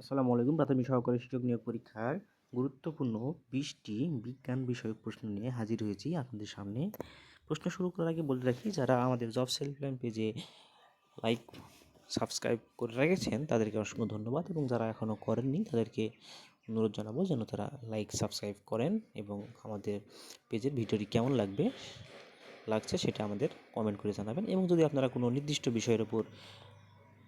আসসালামু আলাইকুম। প্রাথমিক সহকারী শিক্ষক নিয়োগ পরীক্ষার গুরুত্বপূর্ণ বিশটি বিজ্ঞান বিষয়ক প্রশ্ন নিয়ে হাজির হয়েছি আপনাদের সামনে। প্রশ্ন শুরু করার আগে বলে রাখি, যারা আমাদের জব সেলফলাইন পেজে লাইক, সাবস্ক্রাইব করে রেখেছেন, তাদেরকে অসংখ্য ধন্যবাদ এবং যারা এখনও করেননি, তাদেরকে অনুরোধ জানাব যেন তারা লাইক, সাবস্ক্রাইব করেন এবং আমাদের পেজের ভিডিওটি কেমন লাগবে, লাগছে সেটা আমাদের কমেন্ট করে জানাবেন এবং যদি আপনারা কোনো নির্দিষ্ট বিষয়ের উপর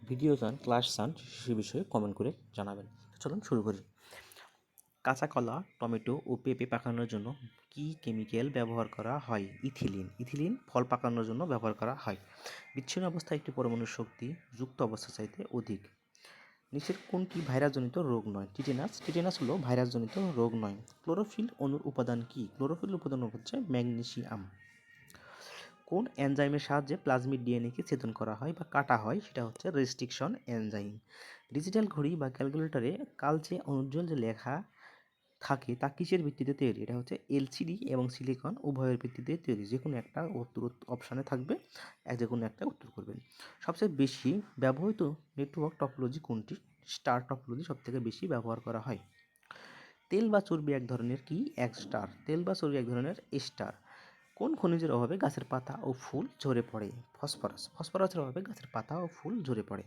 ভিডিও চান, ক্লাস চান, সে বিষয়ে কমেন্ট করে জানাবেন। চলুন শুরু করি। কাঁচা কলা, টমেটো ও পেঁপে পাকানোর জন্য কি কেমিক্যাল ব্যবহার করা হয়? ইথিলিন। ইথিলিন ফল পাকানোর জন্য ব্যবহার করা হয়। বিচ্ছিন্ন অবস্থায় একটি পরমাণু শক্তি যুক্ত অবস্থা চাইতে অধিক। নিচের কোনটি ভাইরাসজনিত রোগ নয়? টিটেনাস। টিটেনাস হলো ভাইরাসজনিত রোগ নয়। ক্লোরোফিল অনুর উপাদান কি? ক্লোরোফিল উপাদান হচ্ছে ম্যাগনেসিয়াম। কোন এনজাইমের সাহায্যে প্লাজমিড ডিএনএকে ছেদন করা হয় বা কাটা হয় সেটা হচ্ছে রেস্ট্রিকশন এনজাইম। ডিজিটাল ঘড়ি বা ক্যালকুলেটরে কালচে অনুজ্জ্বল যে লেখা থাকে তা কিসের ভিত্তিতে তৈরি? এটা হচ্ছে এলসিডি এবং সিলিকন উভয়ের ভিত্তিতে তৈরি। যে কোনো একটা উত্তর অপশানে থাকবে যে কোনো একটা উত্তর করবেন। সবচেয়ে বেশি ব্যবহৃত নেটওয়ার্ক টপোলজি কোনটি? স্টার টপোলজি সবথেকে বেশি ব্যবহার করা হয়। তেল বা চর্বি এক ধরনের কি? এক স্টার। তেল বা চর্বি এক ধরনের স্টার। কোন খনিজের অভাবে গাছের পাতা ও ফুল ঝরে পড়ে? ফসফরাস। ফসফরাসের অভাবে গাছের পাতা ও ফুল ঝরে পড়ে।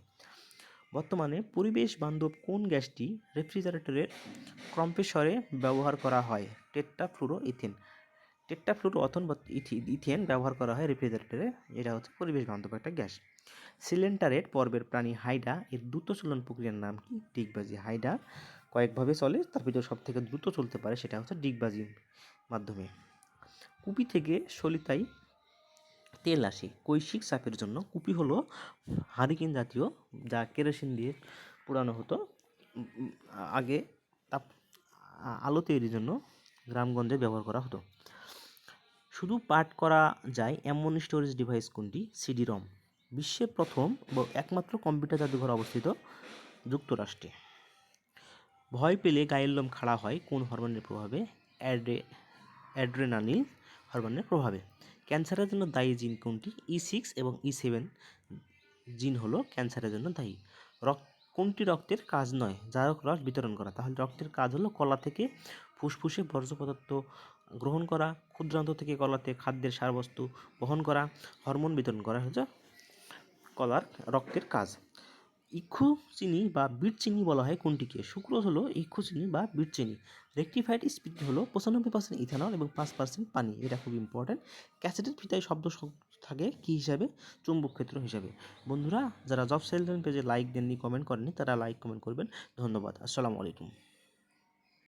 বর্তমানে পরিবেশ বান্ধব কোন গ্যাসটি রেফ্রিজারেটরের কম্প্রেসরে ব্যবহার করা হয়? টেট্টাফ্লুরো ইথেন টেট্টাফ্লুরো অথন বা ইথি- ইথেন ব্যবহার করা হয় রেফ্রিজারেটরে। এটা হচ্ছে পরিবেশ বান্ধব একটা গ্যাস। সিলেন্টারেট পর্বের প্রাণী হাইডা, এর দ্রুত চলন প্রক্রিয়ার নাম কি? ডিগবাজি। হাইডা কয়েকভাবে চলে, তার ভিতরে সব থেকে দ্রুত চলতে পারে সেটা হচ্ছে ডিগবাজির মাধ্যমে। কুপি থেকে সলিতায় তেল আসে। কৈশিক চাপের জন্য। কুপি হলো হারিকেন জাতীয়, যা কেরোসিন দিয়ে পোড়ানো হতো। আগে তাপ আলো তৈরির জন্য গ্রামগঞ্জে ব্যবহার করা হতো। শুধু পাঠ করা যায়, এমন স্টোরেজ ডিভাইস কোনটি? সিডি রম বিশ্বের প্রথম একমাত্র কম্পিউটার জাদুঘর অবস্থিত যুক্তরাষ্ট্রে। ভয় পেলে গায়ের লোম খাড়া হয় কোন হরমোনের প্রভাবে? অ্যাড্রে, অ্যাড্রেনালিন হরমোনের প্রভাবে। ক্যান্সারের জন্য দায়ী জিন কোনটি? ই সিক্স এবং ই সেভেন জিন হলো ক্যান্সারের জন্য দায়ী। রক্ত কোনটি রক্তের কাজ নয়? জারক রস বিতরণ করা। তাহলে রক্তের কাজ হলো কলা থেকে ফুসফুসে বর্জ্য পদার্থ গ্রহণ করা, ক্ষুদ্রান্ত থেকে কলাতে খাদ্যের সারবস্তু বহন করা, হরমোন বিতরণ করা হচ্ছে কলার রক্তের কাজ। ইক্ষু চিনি বা বিট চিনি বলা হয় কোনটিকে? সুক্রোজ হলো ইক্ষু চিনি বা বিট চিনি। রেক্টিফাইড স্পিড হলো পঁচানব্বই পার্সেন্ট ইথানল এবং পাঁচ পার্সেন্ট পানি। এটা খুব ইম্পর্ট্যান্ট ক্যাসেটের ফিতায় শব্দ থাকে কি হিসাবে? চুম্বক ক্ষেত্র হিসাবে। বন্ধুরা, যারা জব সেলফ পেজে লাইক দেননি কমেন্ট করেননি, তারা লাইক কমেন্ট করবেন। ধন্যবাদ। আসসালামু আলাইকুম।